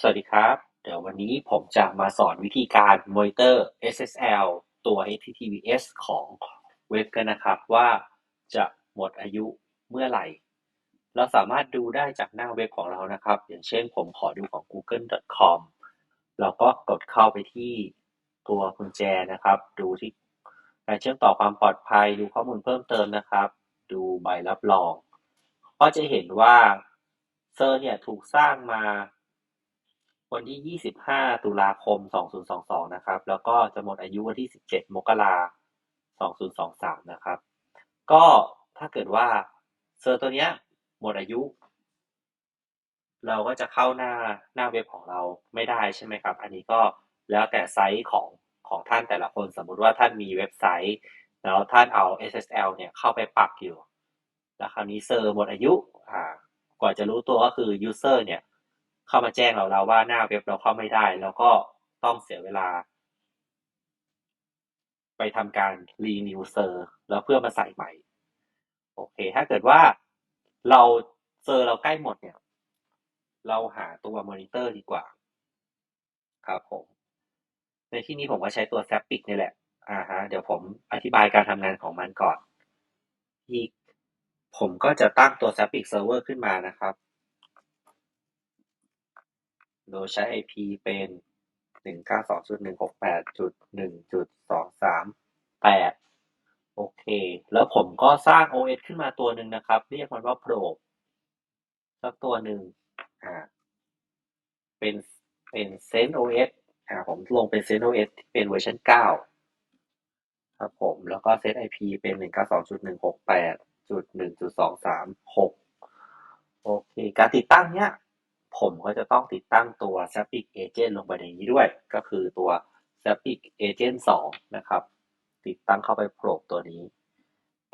สวัสดีครับ เดี๋ยววันนี้ผมจะมาสอนวิธีการ monitor SSL ตัว HTTPS ของเว็บกันนะครับว่าจะหมดอายุเมื่อไหร่ เราสามารถดูได้จากหน้าเว็บของเรานะครับ อย่างเช่นผมขอดูของ google.com เราก็กดเข้าไปที่ตัวกุญแจนะครับ ดูที่การเชื่อมต่อความปลอดภัย ดูข้อมูลเพิ่มเติมนะครับ ดูใบรับรอง ก็จะเห็นว่าเซอร์เนี่ยถูกสร้างมา วันที่ 25 ตุลาคม 2022 นะครับ แล้วก็จะหมดอายุวันที่ 17 มกราคม 2023 นะครับ ก็ถ้าเกิดว่าเซอร์ตัวเนี้ยหมดอายุ เราก็จะเข้าหน้าหน้าเว็บของเราไม่ได้ใช่ไหมครับ อันนี้ก็แล้วแต่ไซต์ของของท่านแต่ละคน สมมุติว่าท่านมีเว็บไซต์ แล้วท่านเอา SSL เนี่ยเข้าไปปักอยู่ แล้วคราวนี้เซอร์หมดอายุ อ่ากว่าจะรู้ตัวก็คือ user เนี่ย เข้ามาแจ้งเราแล้วว่าหน้าเว็บเราเข้าไม่ได้ แล้วก็ต้องเสียเวลา ไปทำการ renew เซอร์แล้วเพื่อมาใส่ใหม่ โอเค ถ้าเกิดว่าเราเซอร์เราใกล้หมดเนี่ย เราหาตัวมอนิเตอร์ดีกว่า ครับผม ในที่นี้ผมก็ใช้ตัว Zapic นี่แหละ อ่าฮะ เดี๋ยวผมอธิบายการทำงานของมันก่อนที่ผมก็จะตั้งตัว Zapic Server ขึ้นมานะครับ โดยใช้ IP เป็น192.168.1.238โอเค แล้วผมก็สร้าง OS ขึ้นมาตัวหนึ่งนะครับ เรียกมันว่า Pro สักตัวหนึ่งอ่า เป็น เป็น CentOS อ่า ผมลงเป็น CentOS ที่เป็นเวอร์ชัน9ครับผม แล้วก็เซต IP เป็น192.168.1.236โอเค การติดตั้งเนี้ย ผมก็จะต้องติดตั้งตัว Zapic Agent ลงไปในนี้ด้วย ก็คือตัว Zapic Agent 2 นะครับ ติดตั้งเข้าไปโปรบตัวนี้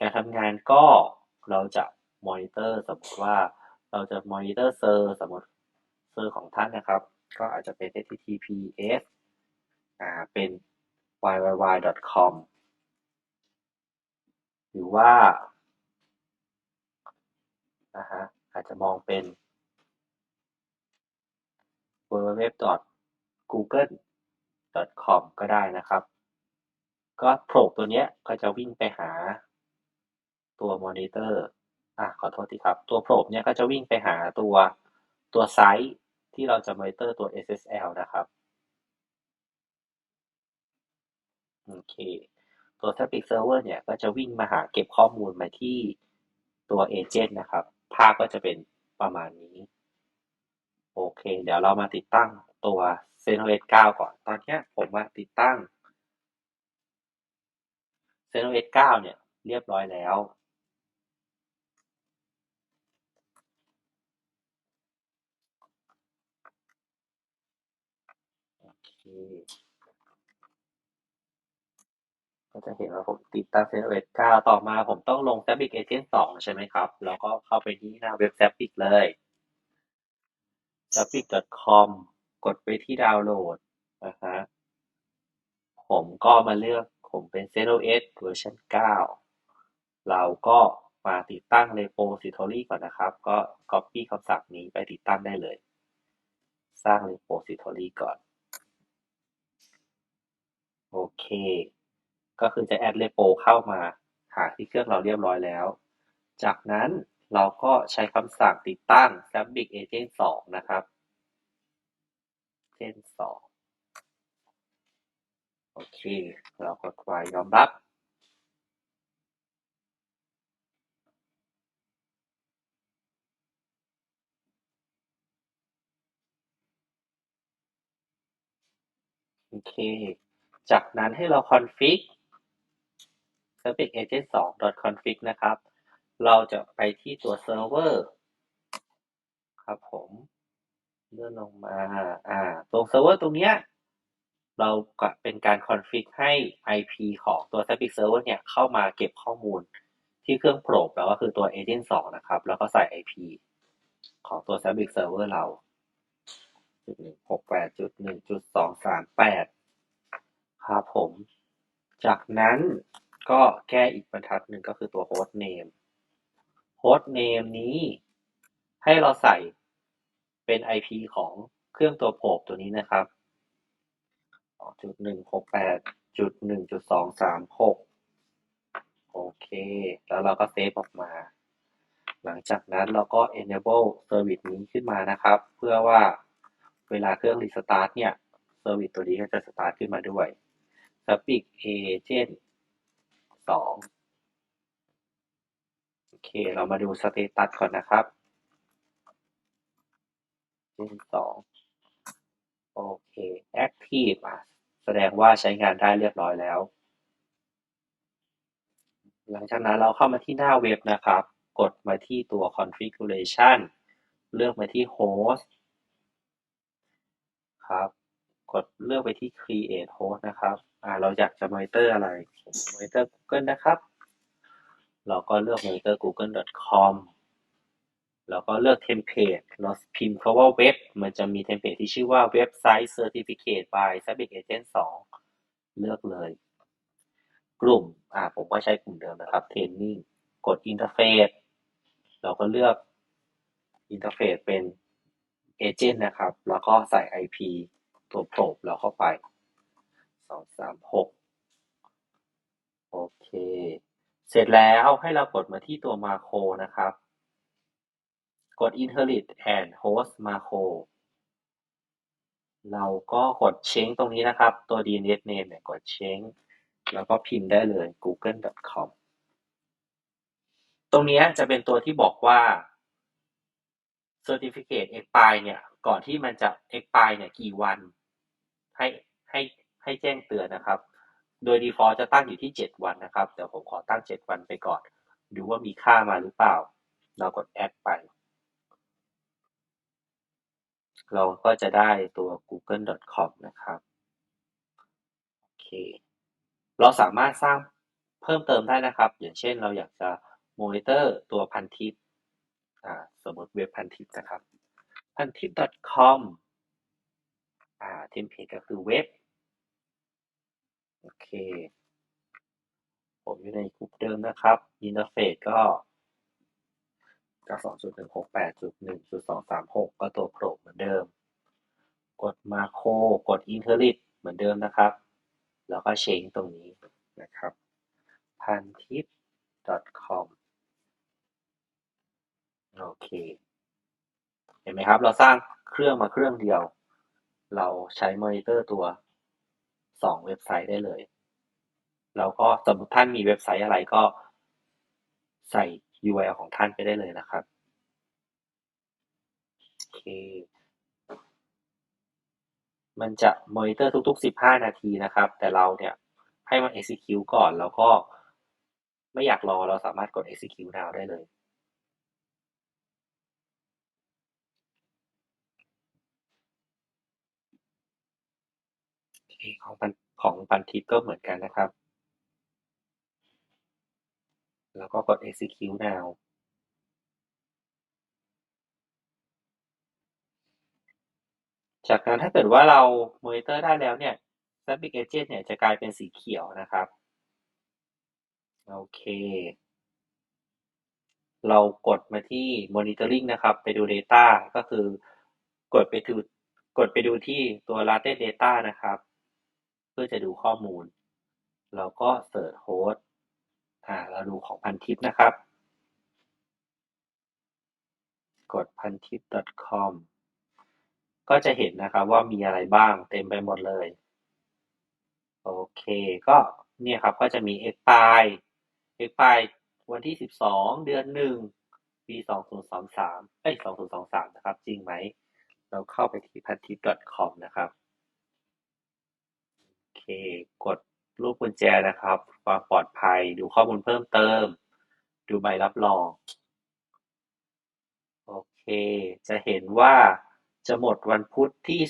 การทำงานก็เราจะมอนิเตอร์สมมติว่าเราจะมอนิเตอร์เซอร์สมมติเซอร์ของท่านนะครับ ก็อาจจะเป็น https อ่าเป็น www.com หรือว่านะฮะอาจจะมองเป็น www.google.com ก็ได้นะครับ ก็โผล่ตัวเนี้ยก็จะวิ่งไปหาตัวมอนิเตอร์อะขอโทษทีครับ ตัวโผล่เนี่ยก็จะวิ่งไปหาตัวตัวไซต์ที่เราจะมอนิเตอร์ตัว SSL นะครับโอเคตัว Traffic Server เนี่ยก็จะวิ่งมาหาเก็บข้อมูลมาที่ตัว Agent นะครับ ภาพก็จะเป็นประมาณนี้ โอเค เดี๋ยวเรามาติดตั้งตัว ZenOS 9ก่อน ตอนนี้ผมมาติดตั้ง ZenOS 9เก้าเนี่ยเรียบร้อยแล้ว โอเคก็จะเห็นว่าผมติดตั้ง ZenOS 9ต่อมาผมต้องลง Zapic Agent 2ใช่ไหมครับ แล้วก็เข้าไปที่หน้าเว็บ Zapic เลย zapic.com กดไปที่ดาวน์โหลดนะฮะผมก็มาเลือกผมเป็น ZOS เวอร์ชัน9 เราก็มาติดตั้ง repository ก่อนนะครับ ก็ copy คำสั่งนี้ไปติดตั้งได้เลย สร้าง repository ก่อน โอเค ก็คือจะ add repo เข้ามาหาที่เครื่องเราเรียบร้อยแล้ว จากนั้น เราก็ใช้คำสั่งติดตั้ง Zapic Agent 2 นะครับ Agent 2 โอเค เรากดไว้ยอมรับ โอเค จากนั้นให้เรา config Zapic Agent 2 config นะครับ เราจะไปที่ตัว server ครับผมเลื่อนลงมาอ่าตรง server ตรงเนี้ยเราก็เป็นการ config ให้ IP ของตัว Zapic server เนี่ยเข้ามาเก็บข้อมูลที่เครื่องโปรบแล้วก็คือตัว agent 2 นะครับ แล้วก็ใส่ IP ของตัว Zapic server เรา168.1.238ครับผม จากนั้นก็แก้อีกบรรทัดหนึ่งก็คือตัว host name host name นี้ ให้เราใส่เป็น IP ของเครื่องตัวโผบตัวนี้นะครับจุดหนึ่งหกแปดจุดหนึ่งจุดสองสามหกโอเค แล้วเราก็เซฟออกมา หลังจากนั้นเราก็ enable service นี้ขึ้นมานะครับ เพื่อว่าเวลาเครื่อง restart เนี่ย service ตัวนี้ก็จะ start ขึ้นมาด้วย Suffix agent สอง เค เรามาดู status ก่อนนะครับ agent สองโอเค active อะแสดงว่าใช้งานได้เรียบร้อยแล้ว หลังจากนั้นเราเข้ามาที่หน้าเว็บนะครับ กดมาที่ตัว configuration เลือกมาที่ host ครับ กดเลือกไปที่ create host นะครับ อ่า เราอยากจะ monitor อะไร monitor Google นะครับ เราก็เลือก monitor google.com แล้วก็เลือก template เราพิมพ์คำว่าเว็บ มันจะมีเทมเพลตที่ชื่อว่า website certificate by Subic Agent 2 เลือกเลย กลุ่ม อ่าผมก็ใช้กลุ่มเดิมนะครับ training กด interface เราก็เลือก interface เป็น agent นะครับ แล้วก็ใส่ IP ตัวโผล่เราเข้าไปสองสามหกโอเค เสร็จแล้วให้เรากดมาที่ตัวมาโครนะครับ กด inherit and host macro เราก็กดเช้งตรงนี้นะครับ ตัว DNS name เนี่ยกดเช้งแล้วก็พิมพ์ได้เลย google.com ตรงนี้จะเป็นตัวที่บอกว่า certificate expire เนี่ย ก่อนที่มันจะ expire เนี่ย กี่วัน ให้ให้ให้แจ้งเตือนนะครับ โดย default จะตั้งอยู่ที่ 7 วันนะครับเดี๋ยวผมขอตั้ง 7 วันไปก่อน ดูว่ามีค่ามาหรือเปล่า เรากด add ไป เราก็จะได้ตัว google.com นะครับ โอเค เราสามารถสร้างเพิ่มเติมได้นะครับ อย่างเช่นเราอยากจะ monitor ตัวพันทิปอ่าสมมติเว็บพันทิปนะครับพันทิป .com อ่าเทมเพลตก็คือเว็บ โอเค ผมอยู่ในกลุ่มเดิมนะครับ อินเทอร์เฟซก็92.168.1.236 ก็ตัวโปรเหมือนเดิม กดมาโครกด Interit เหมือนเดิมนะครับ แล้วก็เชงตรงนี้นะครับ พันทิป .com โอเค เห็นไหมครับ เราสร้างเครื่องมาเครื่องเดียว เราใช้มอนิเตอร์ตัว สองเว็บไซต์ได้เลย แล้วก็สมมติท่านมีเว็บไซต์อะไรก็ใส่ URL ของท่านไปได้เลยนะครับโอเคมันจะมอนิเตอร์ทุก ๆ 15 นาทีนะครับ แต่เราเนี่ยให้มัน execute ก่อนแล้วก็ไม่อยากรอเราสามารถกด execute now ได้เลย โอเคของพันของพันทิปก็เหมือนกันนะครับ แล้วก็กด execute now จากนั้นถ้าเกิดว่าเรามอนิเตอร์ได้แล้วเนี่ย Fabric Agent เนี่ยจะกลายเป็นสีเขียวนะครับ โอเค เรากดมาที่ Monitoring นะครับ ไปดู Data ก็คือกดไปดูกดไปดูที่ตัว Latent Data นะครับ เพื่อจะดูข้อมูล แล้วก็ Search Host อ่าเราดูของพันทิปนะครับ กดพันทิป .com ก็จะเห็นนะครับว่ามีอะไรบ้างเต็มไปหมดเลย โอเคก็เนี่ยครับก็จะมี expire expire วันที่ 12 เดือน 1 ปี 2023เอ้ย2023 นะครับ จริงไหม เราเข้าไปที่พันทิป .com นะครับ เค กดรูปกุญแจนะครับ ความปลอดภัย ดูข้อมูลเพิ่มเติม ดูใบรับรอง โอเค จะเห็นว่าจะหมดวันพุธที่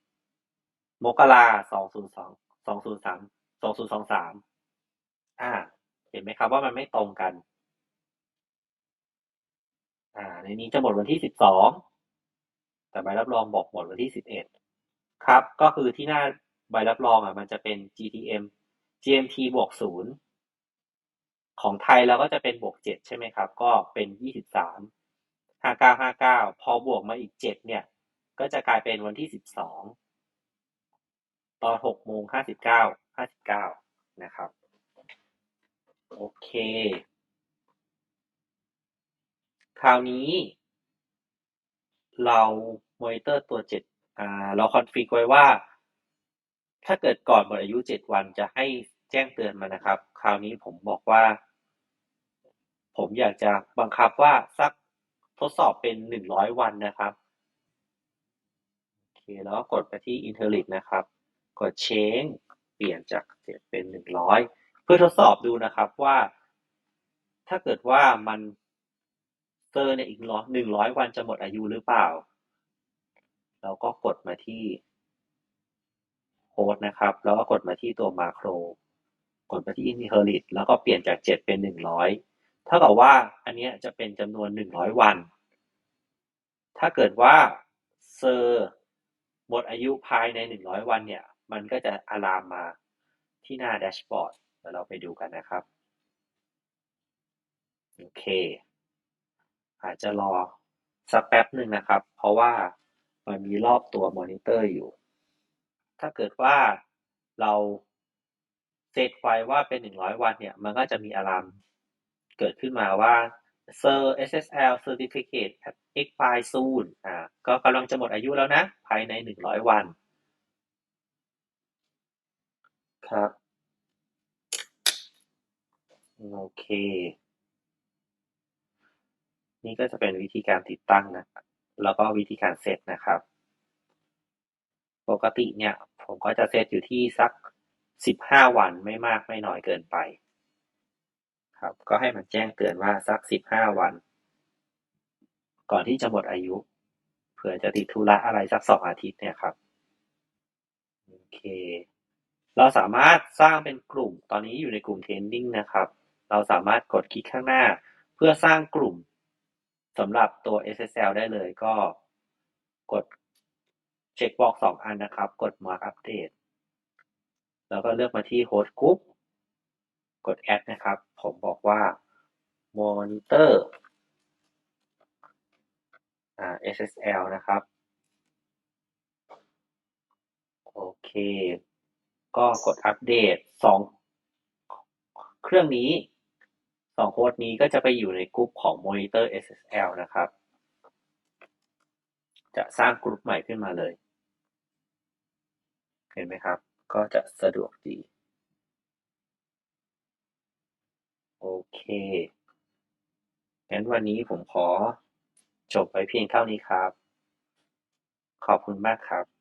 11 มกราคม202 203 2023 อ่า เห็นไหมครับว่ามันไม่ตรงกัน อ่า ในนี้จะหมดวันที่ 12 แต่ใบรับรองบอกหมดวันที่ 11 ครับ ก็คือที่หน้า ใบรับรองอะมันจะเป็น GTM GMT บวก0ของไทยเราก็จะเป็นบวก7ใช่ไหมครับ ก็เป็น23 5959พอบวกมาอีก7เนี่ย ก็จะกลายเป็นวันที่สิบสองตอนหกโมงห้าสิบเก้าห้าสิบเก้านะครับ โอเค คราวนี้ เรามอนิเตอร์ตัวเจ็ดอ่าเราคอนฟิกไว้ว่า ถ้าเกิดก่อนหมดอายุเจ็ดวันจะให้แจ้งเตือนมานะครับ คราวนี้ผมบอกว่า ผมอยากจะบังคับว่าสักทดสอบเป็นหนึ่งร้อยวันนะครับโอเคแล้วกดไปที่ Interlit นะครับ กด Change เปลี่ยนจากเจ็ดเป็นหนึ่งร้อยเพื่อทดสอบดูนะครับว่า ถ้าเกิดว่ามันเซอร์เนี่ยอีกร้อยหนึ่งร้อยวันจะหมดอายุหรือเปล่า เราก็กดมาที่ โค้ดนะครับ แล้วก็กดมาที่ตัวมาโครกดมาที่ inherit แล้วก็เปลี่ยนจาก 7 เป็น 100 เท่ากับว่าอันนี้จะเป็นจำนวน 100 วัน ถ้าเกิดว่าเซอร์หมดอายุภายใน 100 วันเนี่ย มันก็จะอะลามมาที่หน้าแดชบอร์ดเดี๋ยวเราไปดูกันนะครับ โอเค อาจจะรอสักแป๊บหนึ่งนะครับ เพราะว่ามันมีรอบตัวมอนิเตอร์อยู่ ถ้าเกิดว่าเราเซตไว้ว่าเป็น 100 วันเนี่ย มันก็จะมีอะลามเกิดขึ้นมาว่า Sir SSL Certificate expire soon อ่า ก็กำลังจะหมดอายุแล้วนะ ภายใน 100 วัน ครับ โอเค นี่ก็จะเป็นวิธีการติดตั้งนะ แล้วก็วิธีการเซตนะครับ ปกติเนี่ย ผมก็จะเซตอยู่ที่สัก15วันไม่มากไม่น้อยเกินไป ครับ ก็ให้มันแจ้งเตือนว่าสัก15วัน ก่อนที่จะหมดอายุเผื่อจะติดธุระอะไรสัก2องอาทิตย์เนี่ยครับโอเค เราสามารถสร้างเป็นกลุ่มตอนนี้อยู่ในกลุ่ม training นะครับ เราสามารถกดคลิกข้างหน้า เพื่อสร้างกลุ่มสำหรับตัว SSL ได้เลยก็กด ช็คบอกสองอันนะครับ กด mark update แล้วก็เลือกมาที่ host group กด add นะครับ ผมบอกว่า monitor อ่า SSL นะครับ โอเค ก็กดอัปเดตสองเครื่องนี้สองโค้ดนี้ก็จะไปอยู่ในกลุ่มของ Monitor SSL นะครับ จะสร้างกลุ่มใหม่ขึ้นมาเลย เห็นไหมครับ ก็จะสะดวกดี โอเค งั้นวันนี้ผมขอจบไปเพียงเท่านี้ครับ ขอบคุณมากครับ